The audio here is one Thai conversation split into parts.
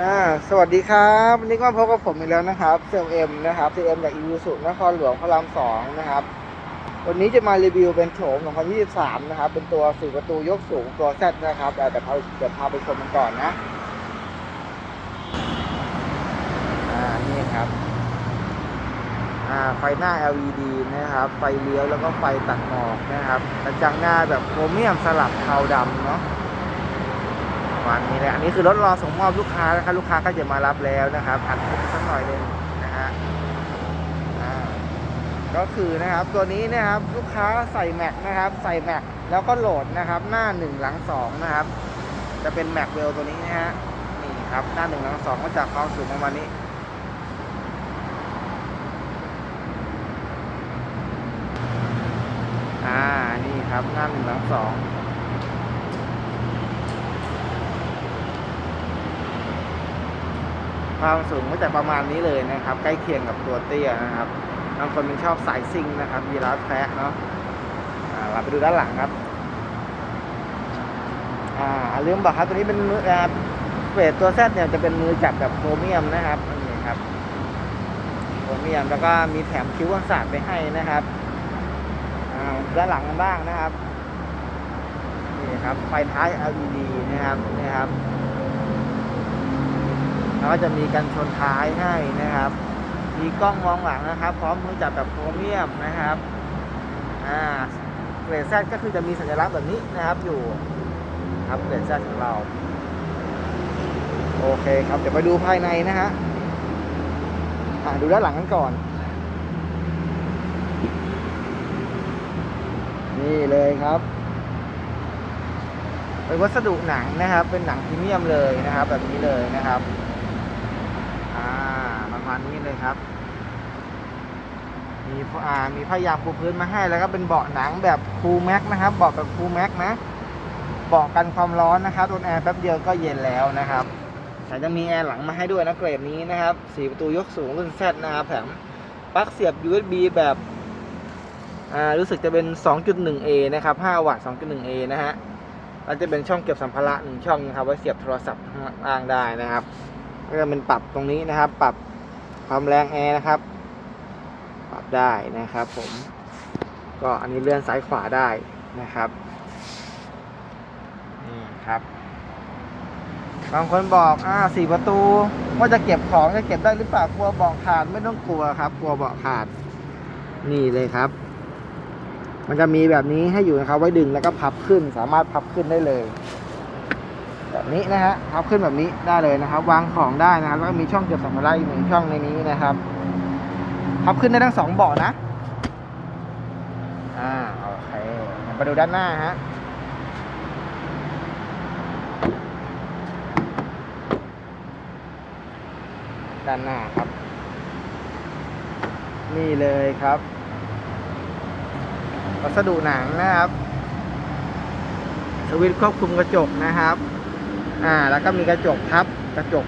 อ่าสวัสดีครับวันนี้ก็พบกับผมอีกแล้วนะครับเซลเอ็มนะครับเซลเอ็มจากอีวูสุนครหลวงพระรามสองนะครับ วันนี้จะมารีวิวเป็นโฉม2023 นะครับ เป็นตัวสี่ประตูยกสูงตัวแซดนะครับแต่แต่พาเดี๋ยวพาไปชมมันก่อนนะอ่านี่ครับอ่าไฟหน้า LED นะครับ ไฟเลี้ยวแล้วก็ไฟตัดหมอกนะครับกระจังหน้าแบบโครเมียมสลับเทาดำเนาะ ประมาณนี้เลยอันนี้คือรถรอส่งมอบลูกค้านะครับลูกค้าก็จะมารับแล้วนะครับอัดคลิปสักหน่อยหนึ่งนะฮะก็คือนะครับตัวนี้นะครับลูกค้าใส่แม็กนะครับ ใส่แม็กแล้วก็โหลดนะครับ หน้าหนึ่งหลังสองนะครับ จะเป็นแม็กเวลตัวนี้นะฮะนี่ครับหน้าหนึ่งหลังสองก็จะความสูงประมาณนี้อ่านี่ครับหน้าหนึ่งหลังสอง ความสูงก็จะประมาณนี้เลยนะครับ ใกล้เคียงกับตัวเตี้ยนะครับบางคนเป็นชอบสายซิงนะครับยีราฟแพะเนาะอ่าเราไปดูด้านหลังครับอ่าลืมบอกครับตัวนี้เป็นมืออ่าเฟสตัวแซดเนี่ยจะเป็นมือจับแบบโครเมียมนะครับอันนี้ครับโครเมียมแล้วก็มีแถมคิ้วกันศาสตร์ไปให้นะครับด้านหลังกันบ้างนะครับนี่ครับไฟท้าย LED นะครับนี่ครับ แล้วก็จะมีกันชนท้ายให้นะครับ มีกล้องมองหลังนะครับ พร้อมมือจับแบบโครเมียมนะครับอ่าเกรดแซก็คือจะมีสัญลักษณ์แบบนี้นะครับอยู่ครับเกรดแซของเรา โอเคครับ เดี๋ยวไปดูภายในนะฮะดูด้านหลังกันก่อน นี่เลยครับเป็นวัสดุหนังนะครับ เป็นหนังพรีเมียมเลยนะครับ แบบนี้เลยนะครับ ประมาณนี้เลยครับ มีอ่ามีผ้ายางปูพื้นมาให้แล้วก็เป็นเบาะหนังแบบคูลแม็กนะครับเบาะแบบคูลแม็กนะเบาะกันความร้อนนะครับโดนแอร์แป๊บเดียวก็เย็นแล้วนะครับแต่จะมีแอร์หลังมาให้ด้วยนะเกรดนี้นะครับสีประตูยกสูงรุ่น Z นะครับแถมปลั๊กเสียบ USB แบบอ่ารู้สึกจะเป็น 2.1A นะครับ 5 วัตต์ 2.1A นะฮะแล้วจะเป็นช่องเก็บสัมภาระหนึ่งช่องนะครับไว้เสียบโทรศัพท์ข้างล่างได้นะครับ ก็จะเป็นปรับตรงนี้นะครับ ปรับความแรงแอร์นะครับ ปรับได้นะครับผม ก็อันนี้เลื่อนซ้ายขวาได้นะครับ นี่ครับ บางคนบอกอ่าสี่ประตูว่าจะเก็บของจะเก็บได้หรือเปล่ากลัวเบาะขาดไม่ต้องกลัวครับ กลัวเบาะขาด นี่เลยครับ มันจะมีแบบนี้ให้อยู่นะครับ ไว้ดึงแล้วก็พับขึ้น สามารถพับขึ้นได้เลย แบบนี้นะฮะพับขึ้นแบบนี้ได้เลยนะครับ วางของได้นะครับแล้วก็มีช่องเก็บสัมภาระอีกหนึ่งช่องในนี้นะครับพับขึ้นได้ทั้งสองเบาะนะอ่าโอเคมาดูด้านหน้าฮะด้านหน้าครับ นี่เลยครับ วัสดุหนังนะครับ สวิตช์ควบคุมกระจกนะครับ อ่า แล้วก็มีกระจกพับกระจก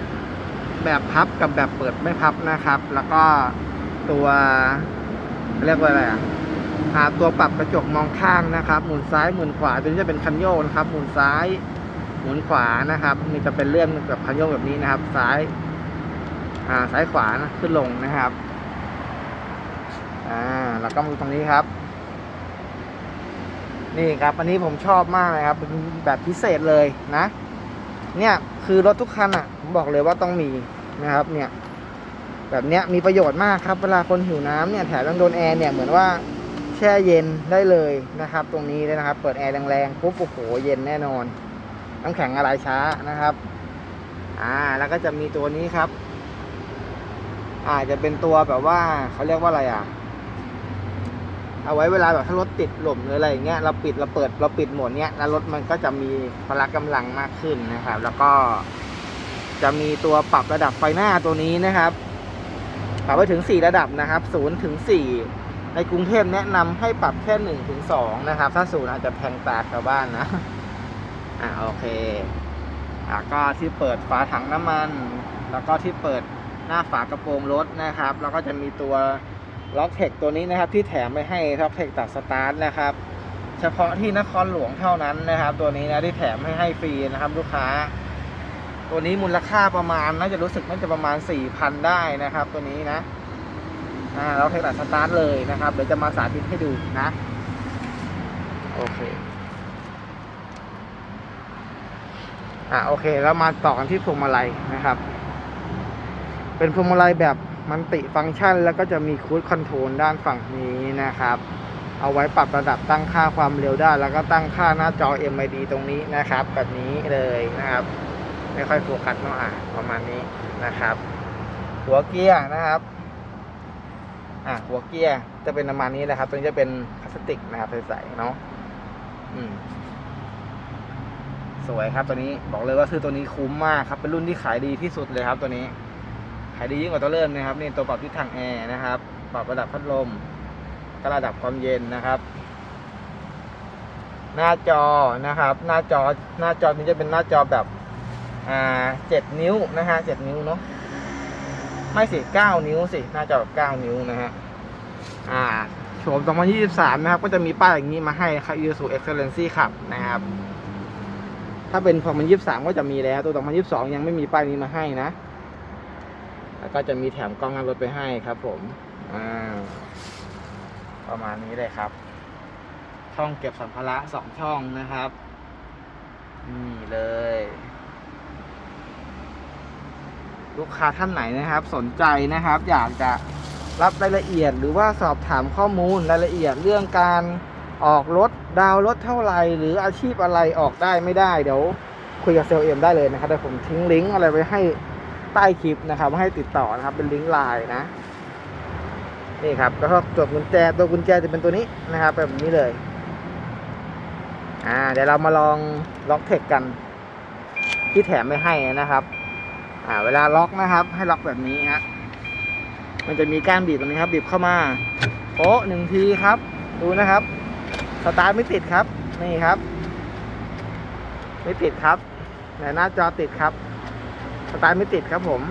แบบพับกับแบบเปิดไม่พับนะครับ แล้วก็ตัวเรียกว่าอะไรอะอ่าตัวปรับกระจกมองข้างนะครับ หมุนซ้ายหมุนขวาตัวนี้จะเป็นคันโยกนะครับ หมุนซ้ายหมุนขวานะครับนี่จะเป็นเลื่อนแบบคันโยกแบบนี้นะครับ ซ้ายอ่าซ้ายขวานะขึ้นลงนะครับอ่าแล้วก็มาดูตรงนี้ครับ นี่ครับ อันนี้ผมชอบมากเลยครับเป็นแบบพิเศษเลยนะ เนี่ยคือรถทุกคันอะผมบอกเลยว่าต้องมีนะครับ เนี่ยแบบเนี้ยมีประโยชน์มากครับ เวลาคนหิวน้ำเนี่ยแถมต้องโดนแอร์เนี่ยเหมือนว่าแช่เย็นได้เลยนะครับ ตรงนี้เลยนะครับ เปิดแอร์แรงๆปุ๊บโอ้โหเย็นแน่นอน น้ำแข็งอะไรช้านะครับ อ่าแล้วก็จะมีตัวนี้ครับ อาจจะเป็นตัวแบบว่าเขาเรียกว่าอะไรอะ เอาไว้เวลาแบบถ้ารถติดหล่มหรืออะไรอย่างเงี้ยเราปิดเราเปิดเราปิดโหมดเนี้ยแล้วรถมันก็จะมีพละกำลังมากขึ้นนะครับ แล้วก็จะมีตัวปรับระดับไฟหน้าตัวนี้นะครับปรับไว้ถึง 4 ระดับนะครับ0ถึง 4 ในกรุงเทพแนะนำให้ปรับแค่1ถึง2นะครับ ถ้า0อาจจะแพงตาชาวบ้านนะ อ่าโอเคอ่าก็ที่เปิดฝาถังน้ำมัน แล้วก็ที่เปิดหน้าฝากระโปรงรถนะครับ แล้วก็จะมีตัว ล็อกเทคตัวนี้นะครับที่แถมไปให้ล็อกเทคตัดสตาร์ทนะครับ เฉพาะที่นครหลวงเท่านั้นนะครับ ตัวนี้นะที่แถมให้ให้ฟรีนะครับ ลูกค้า ตัวนี้มูลค่าประมาณน่าจะรู้สึกน่าจะประมาณสี่พันได้นะครับ ตัวนี้นะอ่าเราเทคนิคสตาร์ทเลยนะครับเดี๋ยวจะมาสาธิตให้ดูนะโอเคอ่าโอเค แล้วมาต่อกันที่พวงมาลัยนะครับ เป็นพวงมาลัยแบบ มันติฟังก์ชัน แล้วก็จะมีคูดคอนโทรลด้านฝั่งนี้นะครับ เอาไว้ปรับระดับตั้งค่าความเร็วได้ แล้วก็ตั้งค่าหน้าจอ MID ตรงนี้นะครับ แบบนี้เลยนะครับ ไม่ค่อยโฟกัสเนาะอะประมาณนี้นะครับ หัวเกียร์นะครับอะหัวเกียร์จะเป็นประมาณนี้แหละครับตัวนี้จะเป็นพลาสติกนะครับใสๆเนาะอืมสวยครับตัวนี้บอกเลยว่าซื้อตัวนี้คุ้มมากครับ เป็นรุ่นที่ขายดีที่สุดเลยครับตัวนี้ ขายดียิ่งกว่าตัวเริ่มนะครับนี่ตัวปรับทิศทางแอร์นะครับปรับระดับพัดลมก็ระดับความเย็นนะครับ หน้าจอนะครับ หน้าจอหน้าจอนี้จะเป็นหน้าจอแบบอ่าเจ็ดนิ้วนะฮะเจ็ดนิ้วเนาะไม่สิเก้านิ้วสิหน้าจอแบบเก้านิ้วนะฮะอ่าโฉม2023 นะครับ ก็จะมีป้ายอย่างนี้มาให้ครับ Isuzu Excellency ขับนะครับ ถ้าเป็น2023 ก็จะมีแล้ว ตัว 2022 ยังไม่มีป้ายนี้มาให้นะ แล้วก็จะมีแถมกล้องหน้ารถไปให้ครับผมอ่าประมาณนี้เลยครับ ช่องเก็บสัมภาระสองช่องนะครับนี่เลย ลูกค้าท่านไหนนะครับ สนใจนะครับ อยากจะรับรายละเอียดหรือว่าสอบถามข้อมูลรายละเอียดเรื่องการออกรถดาวรถเท่าไหร่หรืออาชีพอะไรออกได้ไม่ได้ เดี๋ยวคุยกับเซลล์เอ็มได้เลยนะครับเดี๋ยวผมทิ้งลิงก์อะไรไว้ให้ ใต้คลิปนะครับให้ติดต่อนะครับเป็นลิงก์ไลน์นะ นี่ครับแล้วก็ตัวกุญแจตัวกุญแจจะเป็นตัวนี้นะครับ แบบนี้เลย อ่า เดี๋ยวเรามาลองล็อกเทคกัน ที่แถมไม่ให้นะครับ อ่า เวลาล็อกนะครับ ให้ล็อกแบบนี้ฮะมันจะมีก้านบีบตรงนี้ครับ บีบเข้ามาโป๊ะหนึ่งทีครับ ดูนะครับสตาร์ทไม่ติดครับ นี่ครับ ไม่ติดครับแต่หน้าจอติดครับ ตาร์ทไม่ติดครับผม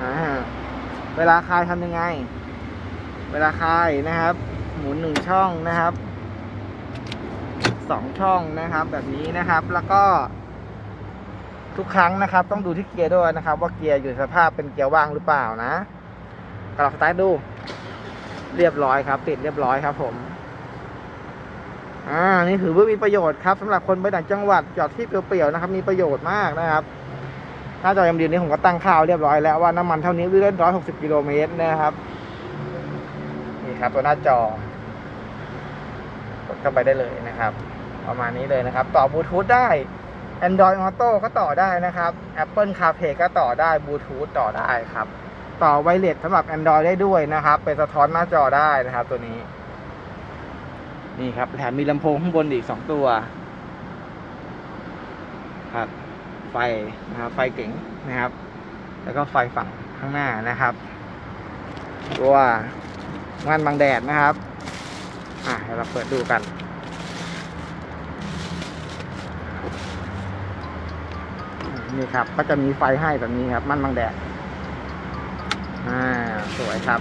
อ่าเวลาคลายทำยังไง เวลาคลายนะครับ หมุนหนึ่งช่องนะครับสองช่องนะครับ แบบนี้นะครับ แล้วก็ทุกครั้งนะครับ ต้องดูที่เกียร์ด้วยนะครับ ว่าเกียร์อยู่สภาพเป็นเกียร์ว่างหรือเปล่านะกลับสตาร์ทดู เรียบร้อยครับ ติดเรียบร้อยครับ ผมอ่านี่ถือว่ามีประโยชน์ครับสำหรับคนไปต่างจังหวัดจอดที่เปลี่ยวๆนะครับ มีประโยชน์มากนะครับ หน้าจอยังดีนี้ผมก็ตั้งค่าเรียบร้อยแล้วว่าน้ำมันเท่านี้วิ่งได้ร้อยหกสิบกิโลเมตรนะครับ นี่ครับตัวหน้าจอกดเข้าไปได้เลยนะครับ ประมาณนี้เลยนะครับ ต่อบลูทูธได้ Android Auto ก็ต่อได้นะครับ Apple CarPlay ก็ต่อได้บลูทูธต่อได้ครับ ต่อไวเลสสำหรับ Android ได้ด้วยนะครับ เป็นสะท้อนหน้าจอได้นะครับ ตัวนี้ นี่ครับแถมมีลำโพงข้างบนอีกสองตัว ครับ ไฟนะครับไฟเก๋งนะครับ แล้วก็ไฟฝั่งข้างหน้านะครับ ตัวม่านบังแดดนะครับ อะเดี๋ยวเราเปิดดูกันนี่ครับ ก็จะมีไฟให้แบบนี้ครับ ม่านบังแดดอ่าสวยครับ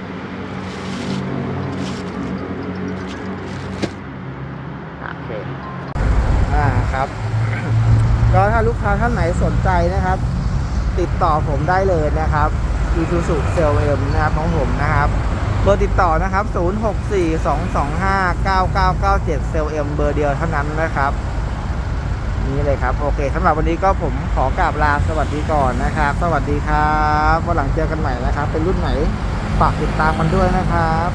โอเคอ่าครับ ก็ถ้าลูกค้าท่านไหนสนใจนะครับ ติดต่อผมได้เลยนะครับ Isuzu c e l M นะครับของผมนะครับเบอร์ติดต่อนะครับ 0642259997 c e l M เบอร์เดียวเท่านั้นนะครับนี่เลยครับ โอเคสำหรับวันนี้ก็ผมขอกราบลาสวัสดีก่อนนะครับ สวัสดีครับวันหลังเจอกันใหม่นะครับ เป็นรุ่นไหนฝากติดตามมันด้วยนะครับ